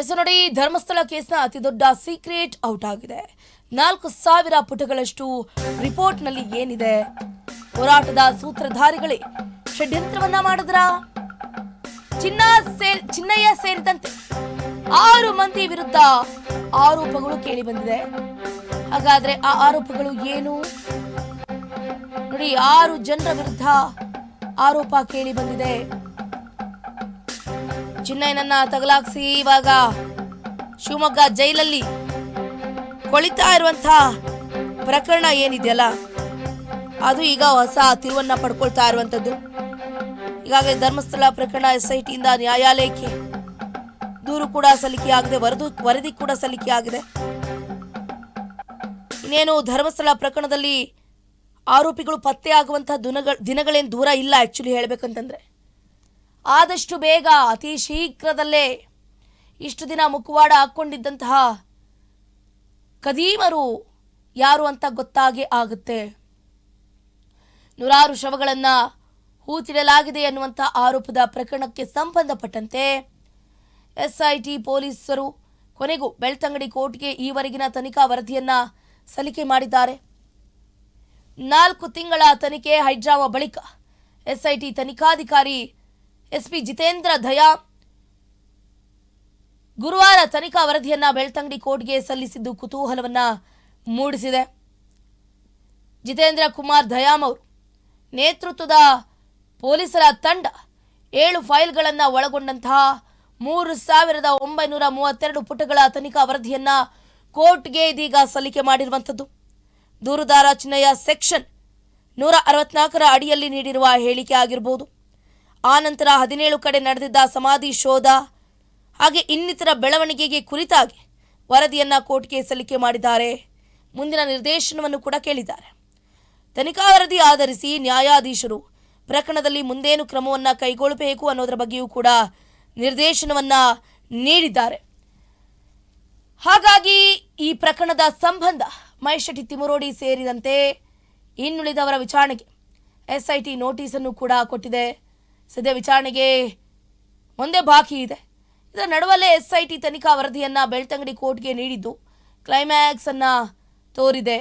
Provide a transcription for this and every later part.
S ನೋಡಿ, ಧರ್ಮಸ್ಥಳ ಕೇಸ್ನ ಅತಿ ದೊಡ್ಡ ಸೀಕ್ರೆಟ್ ಔಟ್ ಆಗಿದೆ. ನಾಲ್ಕು ಸಾವಿರ ಪುಟಗಳಷ್ಟು ರಿಪೋರ್ಟ್ನಲ್ಲಿ ಏನಿದೆ? ಹೋರಾಟದ ಸೂತ್ರಧಾರಿಗಳೇ, ಷಡ್ಯಂತ್ರವನ್ನ ಮಾಡಿದ್ರ? ಚಿನ್ನ ಚಿನ್ನಯ್ಯ ಸೇರಿದಂತೆ ಆರು ಮಂದಿ ವಿರುದ್ಧ ಆರೋಪಗಳು ಕೇಳಿ ಬಂದಿದೆ ಹಾಗಾದ್ರೆ ಆ ಆರೋಪಗಳು ಏನು? ನೋಡಿ, ಆರು ಜನರ ವಿರುದ್ಧ ಆರೋಪ ಕೇಳಿ ಬಂದಿದೆ ಚಿನ್ನಯ್ಯನನ್ನ ತಗಲಾಕ್ಸಿ ಇವಾಗ ಶಿವಮೊಗ್ಗ ಜೈಲಲ್ಲಿ ಕೊಳಿತಾ ಇರುವಂತ ಪ್ರಕರಣ ಏನಿದೆಯಲ್ಲ, ಅದು ಈಗ ಹೊಸ ತಿರುವನ್ನ ಪಡ್ಕೊಳ್ತಾ ಇರುವಂತದ್ದು ಈಗಾಗಲೇ ಧರ್ಮಸ್ಥಳ ಪ್ರಕರಣ ಎಸ್ ಐ ನ್ಯಾಯಾಲಯಕ್ಕೆ ದೂರು ಕೂಡ ಸಲ್ಲಿಕೆಯಾಗಿದೆ ವರದು, ವರದಿ ಕೂಡ ಸಲ್ಲಿಕೆ ಆಗಿದೆ. ಇನ್ನೇನು ಧರ್ಮಸ್ಥಳ ಪ್ರಕರಣದಲ್ಲಿ ಆರೋಪಿಗಳು ಪತ್ತೆಯಾಗುವಂತಹ ದಿನಗಳ, ದಿನಗಳೇನು ದೂರ ಇಲ್ಲ ಆ್ಯಕ್ಚುಲಿ ಹೇಳಬೇಕಂತಂದ್ರೆ. ಆದಷ್ಟು ಬೇಗ, ಅತಿ ಶೀಘ್ರದಲ್ಲೇ ಇಷ್ಟು ದಿನ ಮುಖವಾಡ ಹಾಕ್ಕೊಂಡಿದ್ದಂತಹ ಕದೀಮರು ಯಾರು ಅಂತ ಗೊತ್ತಾಗೇ ಆಗುತ್ತೆ. ನೂರಾರು ಶವಗಳನ್ನು ಹೂತಿಡಲಾಗಿದೆ ಎನ್ನುವಂಥ ಆರೋಪದ ಪ್ರಕರಣಕ್ಕೆ ಸಂಬಂಧಪಟ್ಟಂತೆ ಎಸ್ಐಟಿ ಪೊಲೀಸರು ಕೊನೆಗೂ ಬೆಳ್ತಂಗಡಿ ಕೋರ್ಟ್ಗೆ ಈವರೆಗಿನ ತನಿಖಾ ವರದಿಯನ್ನು ಸಲ್ಲಿಕೆ ಮಾಡಿದ್ದಾರೆ. ನಾಲ್ಕು ತಿಂಗಳ ತನಿಖೆ ಹೈಡ್ರಾವ ಬಳಿಕ ಎಸ್ಐಟಿ ತನಿಖಾಧಿಕಾರಿ ಎಸ್ಪಿ ಜಿತೇಂದ್ರ ದಯಾ ಗುರುವಾರ ತನಿಖಾ ವರದಿಯನ್ನ ಬೆಳ್ತಂಗಡಿ ಕೋರ್ಟ್ಗೆ ಸಲ್ಲಿಸಿದ್ದು ಕುತೂಹಲವನ್ನ ಮೂಡಿಸಿದೆ. ಜಿತೇಂದ್ರ ಕುಮಾರ್ ದಯಾಮ್ ಅವರು ನೇತೃತ್ವದ ಪೊಲೀಸರ ತಂಡ ಏಳು ಫೈಲ್ಗಳನ್ನು ಒಳಗೊಂಡಂತಹ ಮೂರು ಸಾವಿರದ ಒಂಬೈನೂರ ಮೂವತ್ತೆರಡು ಪುಟಗಳ ತನಿಖಾ ವರದಿಯನ್ನ ಕೋರ್ಟ್ಗೆ ಇದೀಗ ಸಲ್ಲಿಕೆ ಮಾಡಿರುವಂಥದ್ದು. ದೂರುದಾರ ಚಿನ್ನಯ ಸೆಕ್ಷನ್ ನೂರ ಅರವತ್ನಾಲ್ಕರ ಅಡಿಯಲ್ಲಿ ನೀಡಿರುವ ಹೇಳಿಕೆ ಆಗಿರಬಹುದು ಆನಂತರ ಹದಿನೇಳು ಕಡೆ ನಡೆದಿದ್ದ ಸಮಾಧಿ ಶೋಧ, ಹಾಗೆ ಇನ್ನಿತರ ಬೆಳವಣಿಗೆಗೆ ಕುರಿತಾಗಿ ವರದಿಯನ್ನು ಕೋರ್ಟ್ಗೆ ಸಲ್ಲಿಕೆ ಮಾಡಿದ್ದಾರೆ. ಮುಂದಿನ ನಿರ್ದೇಶನವನ್ನು ಕೂಡ ಕೇಳಿದ್ದಾರೆ. ತನಿಖಾ ವರದಿ ಆಧರಿಸಿ ನ್ಯಾಯಾಧೀಶರು ಪ್ರಕರಣದಲ್ಲಿ ಮುಂದೇನು ಕ್ರಮವನ್ನು ಕೈಗೊಳ್ಳಬೇಕು ಅನ್ನೋದರ ಬಗ್ಗೆಯೂ ಕೂಡ ನಿರ್ದೇಶನವನ್ನು ನೀಡಿದ್ದಾರೆ. ಹಾಗಾಗಿ ಈ ಪ್ರಕರಣದ ಸಂಬಂಧ ಮಹೇಶ್ ಶೆಟ್ಟಿ ತಿಮುರೋಡಿ ಸೇರಿದಂತೆ ಇನ್ನುಳಿದವರ ವಿಚಾರಣೆಗೆ ಎಸ್ಐಟಿ ನೋಟಿಸನ್ನು ಕೂಡ ಕೊಟ್ಟಿದೆ. ಸದ್ಯ ವಿಚಾರಣೆಗೆ ಒಂದೇ ಬಾಕಿ ಇದೆ. ಇದರ ನಡುವಲ್ಲೇ ಎಸ್ಐಟಿ ತನಿಖಾ ವರದಿಯನ್ನು ಬೆಳ್ತಂಗಡಿ ಕೋರ್ಟ್ಗೆ ನೀಡಿದ್ದು ಕ್ಲೈಮ್ಯಾಕ್ಸ್ ಅನ್ನ ತೋರಿದೆ.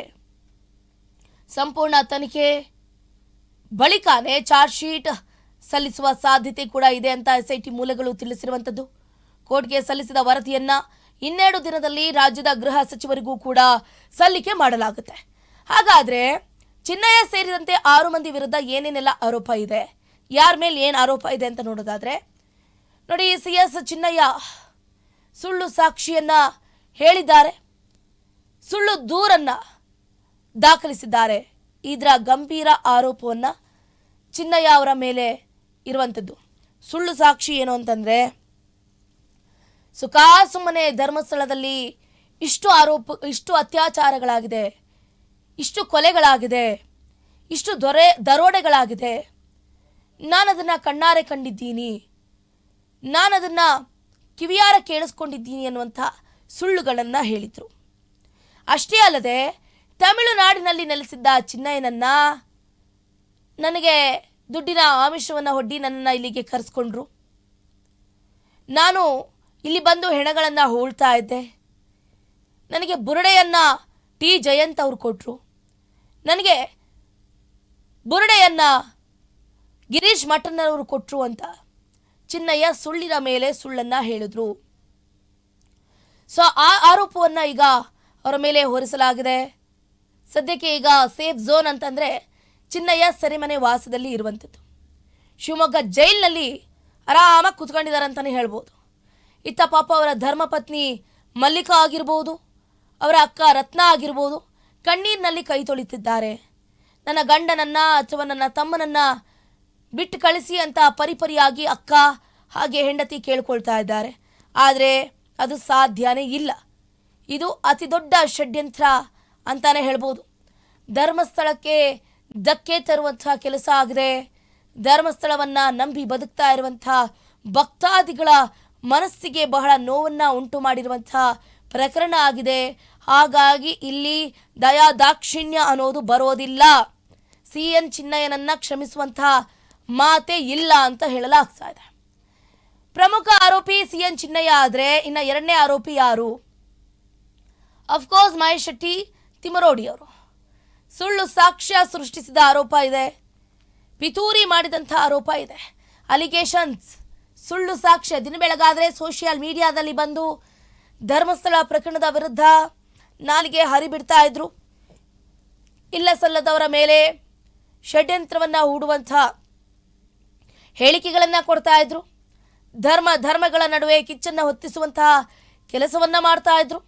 ಸಂಪೂರ್ಣ ತನಿಖೆ ಬಳಿಕನೇ ಚಾರ್ಜ್ ಶೀಟ್ ಸಲ್ಲಿಸುವ ಸಾಧ್ಯತೆ ಕೂಡ ಇದೆ ಅಂತ ಎಸ್ಐಟಿ ಮೂಲಗಳು ತಿಳಿಸಿರುವಂಥದ್ದು ಕೋರ್ಟ್ಗೆ ಸಲ್ಲಿಸಿದ ವರದಿಯನ್ನು ಇನ್ನೆರಡು ದಿನದಲ್ಲಿ ರಾಜ್ಯದ ಗೃಹ ಸಚಿವರಿಗೂ ಕೂಡ ಸಲ್ಲಿಕೆ ಮಾಡಲಾಗುತ್ತೆ. ಹಾಗಾದ್ರೆ ಚಿನ್ನಯ್ಯ ಸೇರಿದಂತೆ ಆರು ಮಂದಿ ವಿರುದ್ಧ ಏನೇನೆಲ್ಲ ಆರೋಪ ಇದೆ? ಯಾರ ಮೇಲೆ ಏನು ಆರೋಪ ಇದೆ ಅಂತ ನೋಡೋದಾದ್ರೆ, ನೋಡಿ, ಸಿ ಎಸ್ ಚಿನ್ನಯ್ಯ ಸುಳ್ಳು ಸಾಕ್ಷಿಯನ್ನು ಹೇಳಿದ್ದಾರೆ, ಸುಳ್ಳು ದೂರನ್ನು ದಾಖಲಿಸಿದ್ದಾರೆ. ಇದರ ಗಂಭೀರ ಆರೋಪವನ್ನು ಚಿನ್ನಯ್ಯ ಅವರ ಮೇಲೆ ಇರುವಂಥದ್ದು. ಸುಳ್ಳು ಸಾಕ್ಷಿ ಏನು ಅಂತಂದರೆ ಸುಖಾಸುಮ್ಮನೆ ಧರ್ಮಸ್ಥಳದಲ್ಲಿ ಇಷ್ಟು ಆರೋಪ, ಇಷ್ಟು ಅತ್ಯಾಚಾರಗಳಾಗಿದೆ, ಇಷ್ಟು ಕೊಲೆಗಳಾಗಿದೆ, ಇಷ್ಟು ದೊರೆ ದರೋಡೆಗಳಾಗಿದೆ ನಾನು ಅದನ್ನು ಕಣ್ಣಾರೆ ಕಂಡಿದ್ದೀನಿ. ನಾನು ಅದನ್ನು ಕಿವಿಯಾರ ಕೇಳಿಸ್ಕೊಂಡಿದ್ದೀನಿ ಅನ್ನುವಂಥ ಸುಳ್ಳುಗಳನ್ನು ಹೇಳಿದರು. ಅಷ್ಟೇ ಅಲ್ಲದೆ ತಮಿಳುನಾಡಿನಲ್ಲಿ ನೆಲೆಸಿದ್ದ ಚಿನ್ನಯ್ಯನನ್ನು ನನಗೆ ದುಡ್ಡಿನ ಆಮಿಷವನ್ನು ಒಡ್ಡಿ ನನ್ನನ್ನು ಇಲ್ಲಿಗೆ ಕರೆಸ್ಕೊಂಡ್ರು. ನಾನು ಇಲ್ಲಿ ಬಂದು ಹೆಣಗಳನ್ನು ಹೋಳ್ತಾ ಇದ್ದೆ. ನನಗೆ ಬುರುಡೆಯನ್ನು ಟಿ ಜಯಂತ್ ಅವರು ಕೊಟ್ಟರು ನನಗೆ ಬುರುಡೆಯನ್ನು ಗಿರೀಶ್ ಮಠನವರು ಕೊಟ್ಟರು ಅಂತ ಚಿನ್ನಯ್ಯ ಸುಳ್ಳಿನ ಮೇಲೆ ಸುಳ್ಳನ್ನು ಹೇಳಿದ್ರು. ಸೊ ಆ ಆರೋಪವನ್ನು ಈಗ ಅವರ ಮೇಲೆ ಹೊರಿಸಲಾಗಿದೆ. ಸದ್ಯಕ್ಕೆ ಈಗ ಸೇಫ್ ಝೋನ್ ಅಂತಂದರೆ ಚಿನ್ನಯ್ಯ ಸರಿಮನೆ ವಾಸದಲ್ಲಿ ಇರುವಂಥದ್ದು ಶಿವಮೊಗ್ಗ ಜೈಲಿನಲ್ಲಿ ಆರಾಮಾಗಿ ಕುತ್ಕೊಂಡಿದ್ದಾರೆ ಅಂತಲೇ ಹೇಳ್ಬೋದು. ಇತ್ತ ಪಾಪ ಅವರ ಧರ್ಮಪತ್ನಿ ಮಲ್ಲಿಕಾ ಆಗಿರ್ಬೋದು, ಅವರ ಅಕ್ಕ ರತ್ನ ಆಗಿರ್ಬೋದು, ಕಣ್ಣೀರಿನಲ್ಲಿ ಕೈ ತೊಳಿತಿದ್ದಾರೆ. ನನ್ನ ಗಂಡನನ್ನು ಅಥವಾ ನನ್ನ ತಮ್ಮನನ್ನ ಬಿಟ್ಟು ಕಳಿಸಿ ಅಂತ ಪರಿಪರಿಯಾಗಿ ಅಕ್ಕ ಹಾಗೆ ಹೆಂಡತಿ ಕೇಳ್ಕೊಳ್ತಾ ಇದ್ದಾರೆ. ಆದರೆ ಅದು ಸಾಧ್ಯನೇ ಇಲ್ಲ. ಇದು ಅತಿ ದೊಡ್ಡ ಷಡ್ಯಂತ್ರ ಅಂತಾನೆ ಹೇಳ್ಬೋದು. ಧರ್ಮಸ್ಥಳಕ್ಕೆ ಧಕ್ಕೆ ತರುವಂಥ ಕೆಲಸ ಆಗಿದೆ ಧರ್ಮಸ್ಥಳವನ್ನು ನಂಬಿ ಬದುಕ್ತಾ ಇರುವಂಥ ಭಕ್ತಾದಿಗಳ ಮನಸ್ಸಿಗೆ ಬಹಳ ನೋವನ್ನು ಉಂಟು ಮಾಡಿರುವಂಥ ಪ್ರಕರಣ ಆಗಿದೆ. ಹಾಗಾಗಿ ಇಲ್ಲಿ ದಯಾ ದಾಕ್ಷಿಣ್ಯ ಅನ್ನೋದು ಬರೋದಿಲ್ಲ. ಸಿ ಎನ್ ಚಿನ್ನಯ್ಯನನ್ನು ಕ್ಷಮಿಸುವಂಥ ಮಾತೇ ಇಲ್ಲ ಅಂತ ಹೇಳಲಾಗ್ತಾ ಇದೆ. ಪ್ರಮುಖ ಆರೋಪಿ ಸಿ ಎನ್ ಚಿನ್ನಯ್ಯ ಆದರೆ ಇನ್ನು ಎರಡನೇ ಆರೋಪಿ ಯಾರು? ಅಫ್ಕೋರ್ಸ್ ಮಹೇಶ್ ಶೆಟ್ಟಿ ತಿಮರೋಡಿ ಅವರು. ಸುಳ್ಳು ಸಾಕ್ಷ್ಯ ಸೃಷ್ಟಿಸಿದ ಆರೋಪ ಇದೆ. ಪಿತೂರಿ ಮಾಡಿದಂಥ ಆರೋಪ ಇದೆ. ಅಲಿಗೇಷನ್ಸ್ ಸುಳ್ಳು ಸಾಕ್ಷ್ಯ. ದಿನ ಬೆಳಗಾದರೆ ಸೋಷಿಯಲ್ ಮೀಡಿಯಾದಲ್ಲಿ ಬಂದು ಧರ್ಮಸ್ಥಳ ಪ್ರಕರಣದ ವಿರುದ್ಧ ನಾಲಿಗೆ ಹರಿಬಿಡ್ತಾ ಇದ್ರು. ಇಲ್ಲ ಸಲ್ಲದವರ ಮೇಲೆ ಷಡ್ಯಂತ್ರವನ್ನು ಹೂಡುವಂಥ ಹೇಳಿಕೆಗಳನ್ನು ಕೊಡ್ತಾ ಇದ್ರು. ಧರ್ಮ, ಧರ್ಮಗಳ ನಡುವೆ ಕಿಚ್ಚನ್ನು ಹೊತ್ತಿಸುವಂತಹ ಕೆಲಸವನ್ನು ಮಾಡ್ತಾ ಇದ್ರು.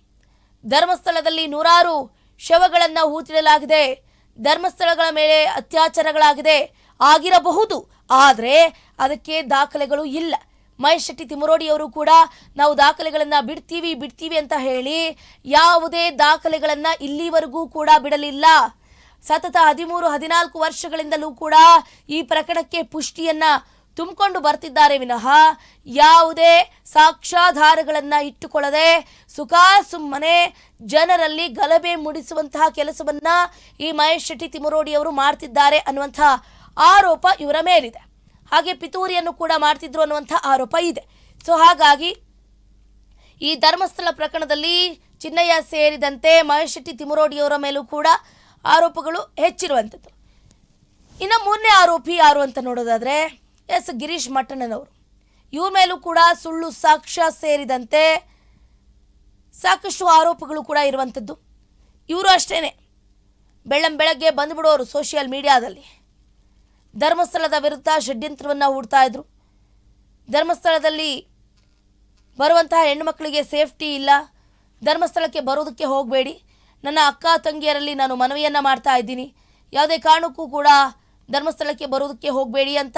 ಧರ್ಮಸ್ಥಳದಲ್ಲಿ ನೂರಾರು ಶವಗಳನ್ನು ಹೂತಿಡಲಾಗಿದೆ. ಧರ್ಮಸ್ಥಳಗಳ ಮೇಲೆ ಅತ್ಯಾಚಾರಗಳಾಗಿದೆ. ಆಗಿರಬಹುದು. ಆದರೆ ಅದಕ್ಕೆ ದಾಖಲೆಗಳು ಇಲ್ಲ. ಮಹೇಶ್ ಶೆಟ್ಟಿ ತಿಮರೋಡಿಯವರು ಕೂಡ ನಾವು ದಾಖಲೆಗಳನ್ನು ಬಿಡ್ತೀವಿ ಬಿಡ್ತೀವಿ ಅಂತ ಹೇಳಿ ಯಾವುದೇ ದಾಖಲೆಗಳನ್ನು ಇಲ್ಲಿವರೆಗೂ ಕೂಡ ಬಿಡಲಿಲ್ಲ. ಸತತ ಹದಿಮೂರು, ಹದಿನಾಲ್ಕು ವರ್ಷಗಳಿಂದಲೂ ಕೂಡ ಈ ಪ್ರಕರಣಕ್ಕೆ ಪುಷ್ಟಿಯನ್ನ ತುಂಬಿಕೊಂಡು ಬರ್ತಿದ್ದಾರೆ ವಿನಃ ಯಾವುದೇ ಸಾಕ್ಷ್ಯಾಧಾರಗಳನ್ನು ಇಟ್ಟುಕೊಳ್ಳದೆ ಸುಖಾಸುಮ್ಮನೆ ಜನರಲ್ಲಿ ಗಲಭೆ ಮೂಡಿಸುವಂತಹ ಕೆಲಸವನ್ನು ಈ ಮಹೇಶ್ ಶೆಟ್ಟಿ ತಿಮರೋಡಿಯವರು ಮಾಡ್ತಿದ್ದಾರೆ ಅನ್ನುವಂಥ ಆರೋಪ ಇವರ ಮೇಲಿದೆ. ಹಾಗೆ ಪಿತೂರಿಯನ್ನು ಕೂಡ ಮಾಡ್ತಿದ್ರು ಅನ್ನುವಂಥ ಆರೋಪ ಇದೆ. ಸೊ ಹಾಗಾಗಿ ಈ ಧರ್ಮಸ್ಥಳ ಪ್ರಕರಣದಲ್ಲಿ ಚಿನ್ನಯ್ಯ ಸೇರಿದಂತೆ ಮಹೇಶ್ ಶೆಟ್ಟಿ ತಿಮರೋಡಿಯವರ ಮೇಲೂ ಕೂಡ ಆರೋಪಗಳು ಹೆಚ್ಚಿರುವಂಥದ್ದು. ಇನ್ನು ಮೂರನೇ ಆರೋಪಿ ಯಾರು ಅಂತ ನೋಡೋದಾದ್ರೆ ಎಸ್ ಗಿರೀಶ್ ಮಟ್ಟಣ್ಣನವರು ಇವ್ರ ಮೇಲೂ ಕೂಡ ಸುಳ್ಳು ಸಾಕ್ಷ್ಯ ಸೇರಿದಂತೆ ಸಾಕಷ್ಟು ಆರೋಪಗಳು ಕೂಡ ಇರುವಂಥದ್ದು. ಇವರು ಅಷ್ಟೇ ಬೆಳ್ಳಂ ಬೆಳಗ್ಗೆ ಬಂದುಬಿಡೋರು ಸೋಷಿಯಲ್ ಮೀಡಿಯಾದಲ್ಲಿ. ಧರ್ಮಸ್ಥಳದ ವಿರುದ್ಧ ಷಡ್ಯಂತ್ರವನ್ನು ಹುಡ್ತಾ ಇದ್ರು. ಧರ್ಮಸ್ಥಳದಲ್ಲಿ ಬರುವಂತಹ ಹೆಣ್ಣುಮಕ್ಕಳಿಗೆ ಸೇಫ್ಟಿ ಇಲ್ಲ. ಧರ್ಮಸ್ಥಳಕ್ಕೆ ಬರೋದಕ್ಕೆ ಹೋಗಬೇಡಿ. ನನ್ನ ಅಕ್ಕ ತಂಗಿಯರಲ್ಲಿ ನಾನು ಮನವಿಯನ್ನು ಮಾಡ್ತಾ ಇದ್ದೀನಿ. ಯಾವುದೇ ಕಾರಣಕ್ಕೂ ಕೂಡ ಧರ್ಮಸ್ಥಳಕ್ಕೆ ಬರೋದಕ್ಕೆ ಹೋಗಬೇಡಿ ಅಂತ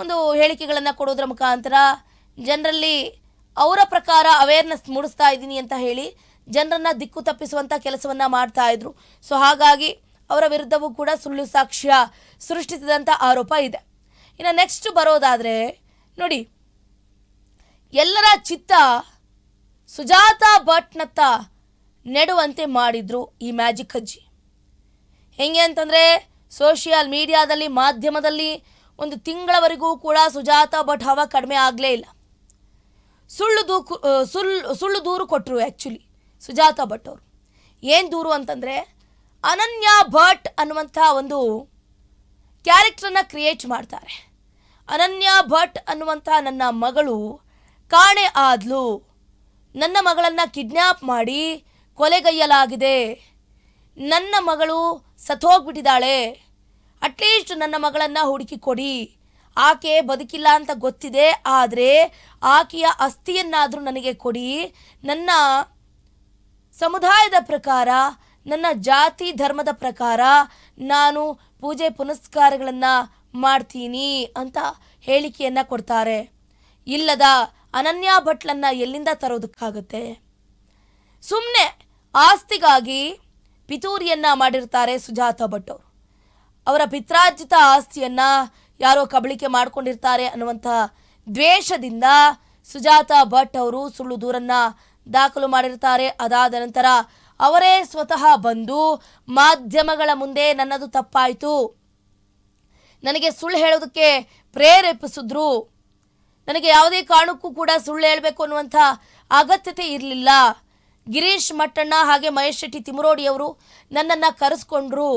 ಒಂದು ಹೇಳಿಕೆಗಳನ್ನು ಕೊಡೋದ್ರ ಮುಖಾಂತರ ಜನರಲ್ಲಿ ಅವರ ಪ್ರಕಾರ ಅವೇರ್ನೆಸ್ ಮೂಡಿಸ್ತಾ ಇದ್ದೀನಿ ಅಂತ ಹೇಳಿ ಜನರನ್ನು ದಿಕ್ಕು ತಪ್ಪಿಸುವಂಥ ಕೆಲಸವನ್ನು ಮಾಡ್ತಾ ಇದ್ರು. ಸೊ ಹಾಗಾಗಿ ಅವರ ವಿರುದ್ಧವೂ ಕೂಡ ಸುಳ್ಳು ಸಾಕ್ಷ್ಯ ಸೃಷ್ಟಿಸಿದಂಥ ಆರೋಪ ಇದೆ. ಇನ್ನು ನೆಕ್ಸ್ಟ್ ಬರೋದಾದರೆ ನೋಡಿ, ಎಲ್ಲರ ಚಿತ್ತ ಸುಜಾತ ಭಟ್ನತ್ತ ನೆಡುವಂತೆ ಮಾಡಿದ್ರು ಈ ಮ್ಯಾಜಿಕ್ ಅಜ್ಜಿ. ಹೆಂಗೆ ಅಂತಂದರೆ ಸೋಷಿಯಲ್ ಮೀಡಿಯಾದಲ್ಲಿ ಮಾಧ್ಯಮದಲ್ಲಿ ಒಂದು ತಿಂಗಳವರೆಗೂ ಕೂಡ ಸುಜಾತ ಭಟ್ ಹವ ಕಡಿಮೆ ಆಗಲೇ ಇಲ್ಲ. ಸುಳ್ಳು ದೂ ಸುಳ್ಳು ಸುಳ್ಳು ದೂರು ಕೊಟ್ಟರು ಆ್ಯಕ್ಚುಲಿ ಸುಜಾತ ಭಟ್ ಅವರು. ಏನು ದೂರು ಅಂತಂದರೆ ಅನನ್ಯ ಭಟ್ ಅನ್ನುವಂಥ ಒಂದು ಕ್ಯಾರೆಕ್ಟ್ರನ್ನ ಕ್ರಿಯೇಟ್ ಮಾಡ್ತಾರೆ. ಅನನ್ಯ ಭಟ್ ಅನ್ನುವಂಥ ನನ್ನ ಮಗಳು ಕಾಣೆ ಆದ್ಲು. ನನ್ನ ಮಗಳನ್ನು ಕಿಡ್ನ್ಯಾಪ್ ಮಾಡಿ ಕೊಲೆಗೈಯಲಾಗಿದೆ. ನನ್ನ ಮಗಳು ಸತ್ತೋಗ್ಬಿಟ್ಟಿದ್ದಾಳೆ. ಅಟ್ಲೀಸ್ಟ್ ನನ್ನ ಮಗಳನ್ನು ಹುಡುಕಿ ಕೊಡಿ. ಆಕೆ ಬದುಕಿಲ್ಲ ಅಂತ ಗೊತ್ತಿದೆ, ಆದರೆ ಆಕೆಯ ಅಸ್ಥಿಯನ್ನಾದರೂ ನನಗೆ ಕೊಡಿ. ನನ್ನ ಸಮುದಾಯದ ಪ್ರಕಾರ, ನನ್ನ ಜಾತಿ ಧರ್ಮದ ಪ್ರಕಾರ ನಾನು ಪೂಜೆ ಪುನಸ್ಕಾರಗಳನ್ನು ಮಾಡ್ತೀನಿ ಅಂತ ಹೇಳಿಕೆಯನ್ನು ಕೊಡ್ತಾರೆ. ಇಲ್ಲದ ಅನನ್ಯ ಭಟ್ಲನ್ನು ಎಲ್ಲಿಂದ ತರೋದಕ್ಕಾಗತ್ತೆ? ಸುಮ್ಮನೆ ಆಸ್ತಿಗಾಗಿ ಪಿತೂರಿಯನ್ನ ಮಾಡಿರ್ತಾರೆ ಸುಜಾತ ಭಟ್ ಅವರ ಪಿತ್ರಾರ್ಜಿತ ಆಸ್ತಿಯನ್ನ ಯಾರೋ ಕಬಳಿಕೆ ಮಾಡಿಕೊಂಡಿರ್ತಾರೆ ಅನ್ನುವಂತಹ ದ್ವೇಷದಿಂದ ಸುಜಾತ ಭಟ್ ಅವರು ಸುಳ್ಳು ದೂರನ್ನ ದಾಖಲು ಮಾಡಿರ್ತಾರೆ. ಅದಾದ ನಂತರ ಅವರೇ ಸ್ವತಃ ಬಂದು ಮಾಧ್ಯಮಗಳ ಮುಂದೆ ನನ್ನದು ತಪ್ಪಾಯಿತು. ನನಗೆ ಸುಳ್ಳು ಹೇಳೋದಕ್ಕೆ ಪ್ರೇರೇಪಿಸಿದ್ರು. ನನಗೆ ಯಾವುದೇ ಕಾರಣಕ್ಕೂ ಕೂಡ ಸುಳ್ಳು ಹೇಳಬೇಕು ಅನ್ನುವಂಥ ಅಗತ್ಯತೆ ಇರಲಿಲ್ಲ. ಗಿರೀಶ್ ಮಟ್ಟಣ್ಣ ಹಾಗೆ ಮಹೇಶ್ ಶೆಟ್ಟಿ ತಿಮರೋಡಿಯವರು ನನ್ನನ್ನು ಕರೆಸ್ಕೊಂಡ್ರು.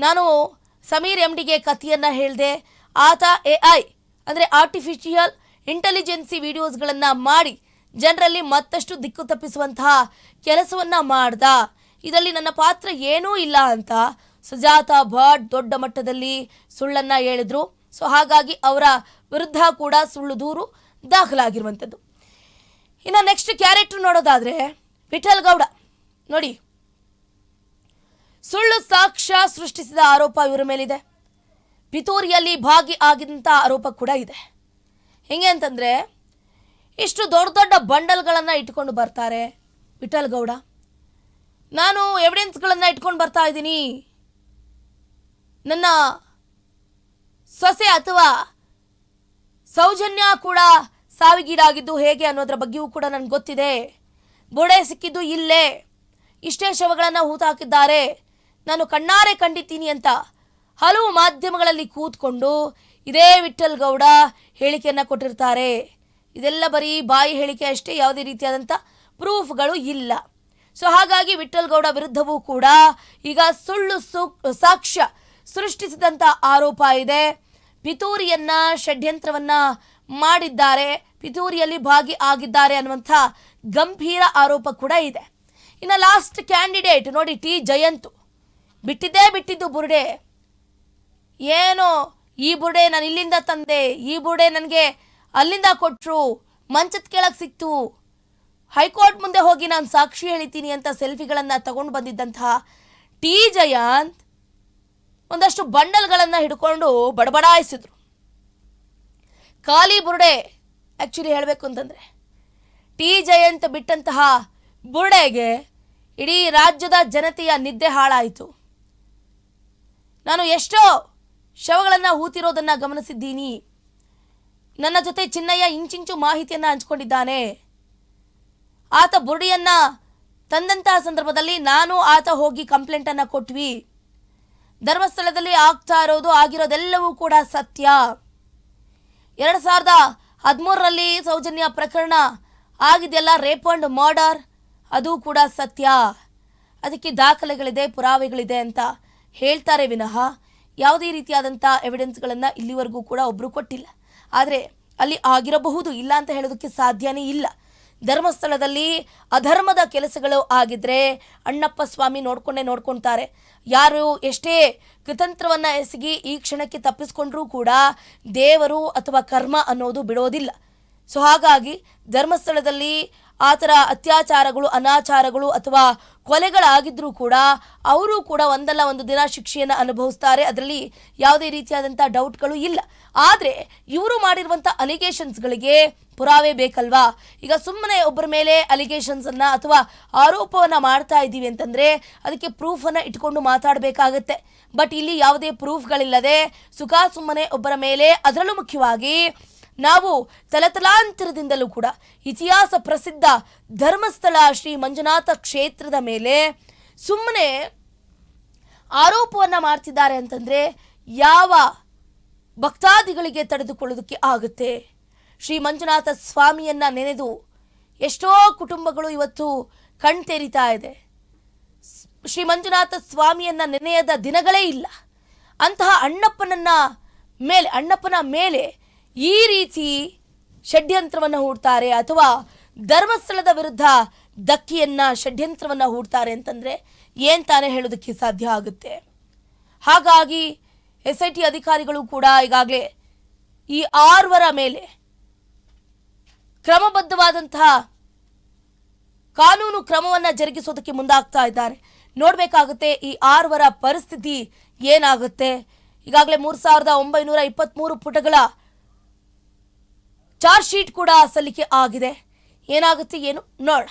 ನಾನು ಸಮೀರ್ ಎಂಡಿಗೆ ಕಥೆಯನ್ನ ಹೇಳಿದೆ, ಆತ ಎ ಐ ಅಂದರೆ ಆರ್ಟಿಫಿಷಿಯಲ್ ಇಂಟೆಲಿಜೆನ್ಸಿ ವಿಡಿಯೋಸ್ಗಳನ್ನು ಮಾಡಿ ಜನರಲ್ಲಿ ಮತ್ತಷ್ಟು ದಿಕ್ಕು ತಪ್ಪಿಸುವಂತಹ ಕೆಲಸವನ್ನು ಮಾಡ್ದ. ಇದರಲ್ಲಿ ನನ್ನ ಪಾತ್ರ ಏನೂ ಇಲ್ಲ ಅಂತ ಸುಜಾತ ಭಟ್ ದೊಡ್ಡ ಮಟ್ಟದಲ್ಲಿ ಸುಳ್ಳನ್ನು ಹೇಳಿದ್ರು. ಸೊ ಹಾಗಾಗಿ ಅವರ ವಿರುದ್ಧ ಕೂಡ ಸುಳ್ಳು ದೂರು ದಾಖಲಾಗಿರುವಂಥದ್ದು. ಇನ್ನು ನೆಕ್ಸ್ಟ್ ಕ್ಯಾರೆಕ್ಟರ್ ನೋಡೋದಾದರೆ ವಿಠಲ್ ಗೌಡ. ನೋಡಿ ಸುಳ್ಳು ಸಾಕ್ಷ್ಯ ಸೃಷ್ಟಿಸಿದ ಆರೋಪ ಇವರ ಮೇಲಿದೆ. ಪಿತೂರಿಯಲ್ಲಿ ಭಾಗಿ ಆಗಿದಂಥ ಆರೋಪ ಕೂಡ ಇದೆ. ಹೆಂಗೆ ಅಂತಂದರೆ, ಇಷ್ಟು ದೊಡ್ಡ ದೊಡ್ಡ ಬಂಡಲ್ಗಳನ್ನು ಇಟ್ಕೊಂಡು ಬರ್ತಾರೆ ವಿಠಲ್ ಗೌಡ. ನಾನು ಎವಿಡೆನ್ಸ್ಗಳನ್ನು ಇಟ್ಕೊಂಡು ಬರ್ತಾ ಇದ್ದೀನಿ. ನನ್ನ ಸೊಸೆ ಅಥವಾ ಸೌಜನ್ಯ ಕೂಡ ಸಾವಿಗೀಡಾಗಿದ್ದು ಹೇಗೆ ಅನ್ನೋದ್ರ ಬಗ್ಗೆಯೂ ಕೂಡ ನನಗೆ ಗೊತ್ತಿದೆ. ಬೊಡೆ ಸಿಕ್ಕಿದ್ದು ಇಲ್ಲೇ. ಇಷ್ಟೇ ಶವಗಳನ್ನು ಹೂತಾಕಿದ್ದಾರೆ. ನಾನು ಕಣ್ಣಾರೆ ಕಂಡಿದ್ದೀನಿ ಅಂತ ಹಲವು ಮಾಧ್ಯಮಗಳಲ್ಲಿ ಕೂತ್ಕೊಂಡು ಇದೇ ವಿಠಲ್ ಗೌಡ ಹೇಳಿಕೆಯನ್ನು ಕೊಟ್ಟಿರ್ತಾರೆ. ಇದೆಲ್ಲ ಬರೀ ಬಾಯಿ ಹೇಳಿಕೆ ಅಷ್ಟೇ, ಯಾವುದೇ ರೀತಿಯಾದಂಥ ಪ್ರೂಫ್ಗಳು ಇಲ್ಲ. ಸೊ ಹಾಗಾಗಿ ವಿಠ್ಠಲ್ಗೌಡ ವಿರುದ್ಧವೂ ಕೂಡ ಈಗ ಸುಳ್ಳು ಸಾಕ್ಷ್ಯ ಸೃಷ್ಟಿಸಿದಂಥ ಆರೋಪ ಇದೆ. ಪಿತೂರಿಯನ್ನ ಷಡ್ಯಂತ್ರವನ್ನ ಮಾಡಿದ್ದಾರೆ. ಪಿತೂರಿಯಲ್ಲಿ ಭಾಗಿ ಆಗಿದ್ದಾರೆ ಅನ್ನುವಂಥ ಗಂಭೀರ ಆರೋಪ ಕೂಡ ಇದೆ. ಇನ್ನು ಲಾಸ್ಟ್ ಕ್ಯಾಂಡಿಡೇಟ್ ನೋಡಿ ಟಿ. ಜಯಂತು. ಬಿಟ್ಟಿದ್ದೇ ಬಿಟ್ಟಿದ್ದು ಬುರುಡೆ. ಏನು, ಈ ಬುರುಡೆ ನಾನು ಇಲ್ಲಿಂದ ತಂದೆ, ಈ ಬುರುಡೆ ನನಗೆ ಅಲ್ಲಿಂದ ಕೊಟ್ಟರು ಮಂಚದ ಕೆಳಗೆ ಸಿಕ್ತು. ಹೈಕೋರ್ಟ್ ಮುಂದೆ ಹೋಗಿ ನಾನು ಸಾಕ್ಷಿ ಹೇಳಿತೀನಿ ಅಂತ ಸೆಲ್ಫಿಗಳನ್ನು ತಗೊಂಡು ಬಂದಿದ್ದಂತಹ ಟಿ. ಜಯಂತ್ ಒಂದಷ್ಟು ಬಂಡಲ್ಗಳನ್ನು ಹಿಡ್ಕೊಂಡು ಬಡಬಡಾಯಿಸಿದ್ರು. ಖಾಲಿ ಬುರುಡೆ ಆ್ಯಕ್ಚುಲಿ ಹೇಳಬೇಕು ಅಂತಂದರೆ, ಟಿ. ಜಯಂತ್ ಬಿಟ್ಟಂತಹ ಬುರುಡೆಗೆ ಇಡೀ ರಾಜ್ಯದ ಜನತೆಯ ನಿದ್ದೆ ಹಾಳಾಯಿತು. ನಾನು ಎಷ್ಟೋ ಶವಗಳನ್ನು ಹೂತಿರೋದನ್ನು ಗಮನಿಸಿದ್ದೀನಿ. ನನ್ನ ಜೊತೆ ಚಿನ್ನಯ್ಯ ಇಂಚಿಂಚು ಮಾಹಿತಿಯನ್ನು ಹಂಚಿಕೊಂಡಿದ್ದಾನೆ. ಆತ ಬುರುಡಿಯನ್ನು ತಂದಂತಹ ಸಂದರ್ಭದಲ್ಲಿ ನಾನು ಆತ ಹೋಗಿ ಕಂಪ್ಲೇಂಟನ್ನು ಕೊಟ್ವಿ. ಧರ್ಮಸ್ಥಳದಲ್ಲಿ ಆಗ್ತಾ ಇರೋದು ಆಗಿರೋದೆಲ್ಲವೂ ಕೂಡ ಸತ್ಯ. ಎರಡು ಸಾವಿರದ ಹದಿಮೂರರಲ್ಲಿ ಸೌಜನ್ಯ ಪ್ರಕರಣ ಆಗಿದೆಯಲ್ಲ, ರೇಪ್ ಅಂಡ್ ಮರ್ಡರ್, ಅದು ಕೂಡ ಸತ್ಯ. ಅದಕ್ಕೆ ದಾಖಲೆಗಳಿದೆ, ಪುರಾವೆಗಳಿದೆ ಅಂತ. ಹೇಳ್ತಾರೆ ವಿನಃ. ಯಾವುದೇ ರೀತಿಯಾದಂಥ ಎವಿಡೆನ್ಸ್ಗಳನ್ನು ಇಲ್ಲಿವರೆಗೂ ಕೂಡ ಒಬ್ಬರು ಕೊಟ್ಟಿಲ್ಲ. ಆದರೆ ಅಲ್ಲಿ ಆಗಿರಬಹುದು, ಇಲ್ಲ ಅಂತ ಹೇಳೋದಕ್ಕೆ ಸಾಧ್ಯನೇ ಇಲ್ಲ. ಧರ್ಮಸ್ಥಳದಲ್ಲಿ ಅಧರ್ಮದ ಕೆಲಸಗಳು ಆಗಿದ್ರೆ ಅಣ್ಣಪ್ಪ ಸ್ವಾಮಿ ನೋಡ್ಕೊಂಡೇ ನೋಡ್ಕೊತಾರೆ. ಯಾರು ಎಷ್ಟೇ ಕೃತಂತ್ರವನ್ನು ಎಸಗಿ ಈ ಕ್ಷಣಕ್ಕೆ ತಪ್ಪಿಸ್ಕೊಂಡ್ರೂ ಕೂಡ ದೇವರು ಅಥವಾ ಕರ್ಮ ಅನ್ನೋದು ಬಿಡೋದಿಲ್ಲ. ಸೊ ಹಾಗಾಗಿ ಧರ್ಮಸ್ಥಳದಲ್ಲಿ ಆ ಥರ ಅತ್ಯಾಚಾರಗಳು, ಅನಾಚಾರಗಳು ಅಥವಾ ಕೊಲೆಗಳಾಗಿದ್ರೂ ಕೂಡ ಅವರು ಕೂಡ ಒಂದಲ್ಲ ಒಂದು ದಿನ ಶಿಕ್ಷೆಯನ್ನು ಅನುಭವಿಸ್ತಾರೆ. ಅದರಲ್ಲಿ ಯಾವುದೇ ರೀತಿಯಾದಂಥ ಡೌಟ್ಗಳು ಇಲ್ಲ. ಆದರೆ ಇವರು ಮಾಡಿರುವಂಥ ಅಲಿಗೇಷನ್ಸ್ಗಳಿಗೆ ಪುರಾವೆ ಬೇಕಲ್ವಾ? ಈಗ ಸುಮ್ಮನೆ ಒಬ್ಬರ ಮೇಲೆ ಅಲಿಗೇಷನ್ಸನ್ನು ಅಥವಾ ಆರೋಪವನ್ನು ಮಾಡ್ತಾ ಇದ್ದೀವಿ ಅಂತಂದರೆ ಅದಕ್ಕೆ ಪ್ರೂಫನ್ನು ಇಟ್ಕೊಂಡು ಮಾತಾಡಬೇಕಾಗತ್ತೆ. ಬಟ್ ಇಲ್ಲಿ ಯಾವುದೇ ಪ್ರೂಫ್ಗಳಿಲ್ಲದೆ ಸುಖ ಸುಮ್ಮನೆ ಒಬ್ಬರ ಮೇಲೆ ಅದರಲ್ಲೂ ಮುಖ್ಯವಾಗಿ ನಾವು ತಲತಲಾಂತರದಿಂದಲೂ ಕೂಡ ಇತಿಹಾಸ ಪ್ರಸಿದ್ಧ ಧರ್ಮಸ್ಥಳ ಶ್ರೀ ಮಂಜುನಾಥ ಕ್ಷೇತ್ರದ ಮೇಲೆ ಸುಮ್ಮನೆ ಆರೋಪವನ್ನು ಮಾಡ್ತಿದ್ದಾರೆ ಅಂತಂದರೆ ಯಾವ ಭಕ್ತಾದಿಗಳಿಗೆ ತಡೆದುಕೊಳ್ಳೋದಕ್ಕೆ ಆಗುತ್ತೆ? ಶ್ರೀ ಮಂಜುನಾಥ ಸ್ವಾಮಿಯನ್ನು ನೆನೆದು ಎಷ್ಟೋ ಕುಟುಂಬಗಳು ಇವತ್ತು ಕಣ್ತೆರಿತಾ ಇದೆ. ಶ್ರೀ ಮಂಜುನಾಥ ಸ್ವಾಮಿಯನ್ನು ನೆನೆಯದ ದಿನಗಳೇ ಇಲ್ಲ. ಅಂತಹ ಅಣ್ಣಪ್ಪನನ್ನ ಮೇಲೆ, ಅಣ್ಣಪ್ಪನ ಮೇಲೆ ಈ ರೀತಿ ಷಡ್ಯಂತ್ರವನ್ನು ಹೂಡ್ತಾರೆ ಅಥವಾ ಧರ್ಮಸ್ಥಳದ ವಿರುದ್ಧ ದಕ್ಕಿಯನ್ನು ಷಡ್ಯಂತ್ರವನ್ನು ಹೂಡ್ತಾರೆ ಅಂತಂದರೆ ಏನು ತಾನೇ ಹೇಳೋದಕ್ಕೆ ಸಾಧ್ಯ ಆಗುತ್ತೆ? ಹಾಗಾಗಿ ಎಸ್ ಐ ಟಿ ಅಧಿಕಾರಿಗಳು ಕೂಡ ಈಗಾಗಲೇ ಈ ಆರ್ವರ ಮೇಲೆ ಕ್ರಮಬದ್ಧವಾದಂತಹ ಕಾನೂನು ಕ್ರಮವನ್ನು ಜರುಗಿಸೋದಕ್ಕೆ ಮುಂದಾಗ್ತಾ ಇದ್ದಾರೆ. ನೋಡಬೇಕಾಗುತ್ತೆ ಈ ಆರ್ವರ ಪರಿಸ್ಥಿತಿ ಏನಾಗುತ್ತೆ? ಈಗಾಗಲೇ ಮೂರು ಸಾವಿರದ ಒಂಬೈನೂರ ಇಪ್ಪತ್ತ್ಮೂರು ಪುಟಗಳ ಚಾರ್ಜ್ ಶೀಟ್ ಕೂಡ ಸಲ್ಲಿಕೆ ಆಗಿದೆ. ಏನಾಗುತ್ತೆ ಏನು ನೋಡೋಣ.